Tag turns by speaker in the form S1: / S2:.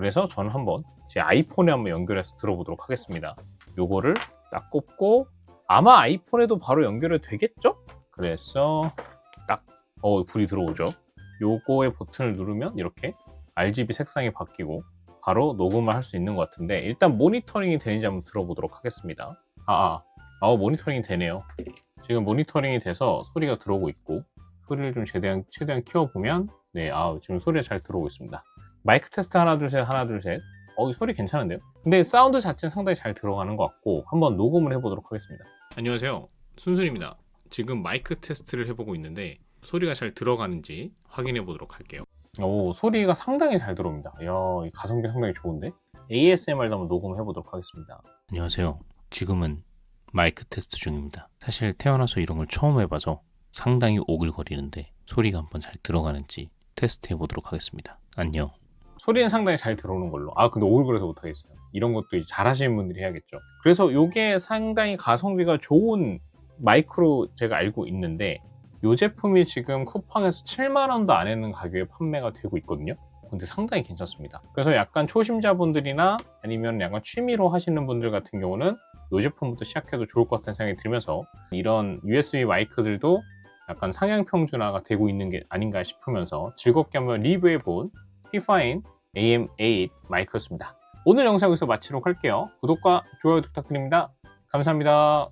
S1: 그래서 저는 한번 제 아이폰에 한번 연결해서 들어보도록 하겠습니다. 요거를 딱 꼽고 아마 아이폰에도 바로 연결이 되겠죠? 그래서 딱 어, 불이 들어오죠. 요거의 버튼을 누르면 이렇게 RGB 색상이 바뀌고 바로 녹음을 할 수 있는 것 같은데 일단 모니터링이 되는지 한번 들어보도록 하겠습니다. 아, 아, 아 모니터링이 되네요. 지금 모니터링이 돼서 소리가 들어오고 있고 소리를 좀 최대한 최대한 키워보면 네, 아 지금 소리가 잘 들어오고 있습니다. 마이크 테스트 하나 둘셋 하나 둘 셋. 어, 이 소리 괜찮은데요? 근데 사운드 자체는 상당히 잘 들어가는 것 같고 한번 녹음을 해보도록 하겠습니다. 안녕하세요, 순순입니다. 지금 마이크 테스트를 해보고 있는데 소리가 잘 들어가는지 확인해 보도록 할게요. 오, 소리가 상당히 잘 들어옵니다. 이야, 이 가성비 상당히 좋은데? ASMR도 한번 녹음을 해보도록 하겠습니다.
S2: 안녕하세요. 지금은 마이크 테스트 중입니다. 사실 태어나서 이런 걸 처음 해봐서 상당히 오글거리는데 소리가 한번 잘 들어가는지 테스트 해보도록 하겠습니다. 안녕.
S1: 소리는 상당히 잘 들어오는 걸로. 아, 근데 오글거려서 못하겠어요. 이런 것도 이제 잘 하시는 분들이 해야겠죠. 그래서 이게 상당히 가성비가 좋은 마이크로 제가 알고 있는데 이 제품이 지금 쿠팡에서 7만 원도 안 하는 가격에 판매가 되고 있거든요. 근데 상당히 괜찮습니다. 그래서 약간 초심자분들이나 아니면 약간 취미로 하시는 분들 같은 경우는 이 제품부터 시작해도 좋을 것 같다는 생각이 들면서 이런 USB 마이크들도 약간 상향 평준화가 되고 있는 게 아닌가 싶으면서 즐겁게 한번 리뷰해본 Pfine AM8 마이크였습니다. 오늘 영상 여기서 마치도록 할게요. 구독과 좋아요 부탁드립니다. 감사합니다.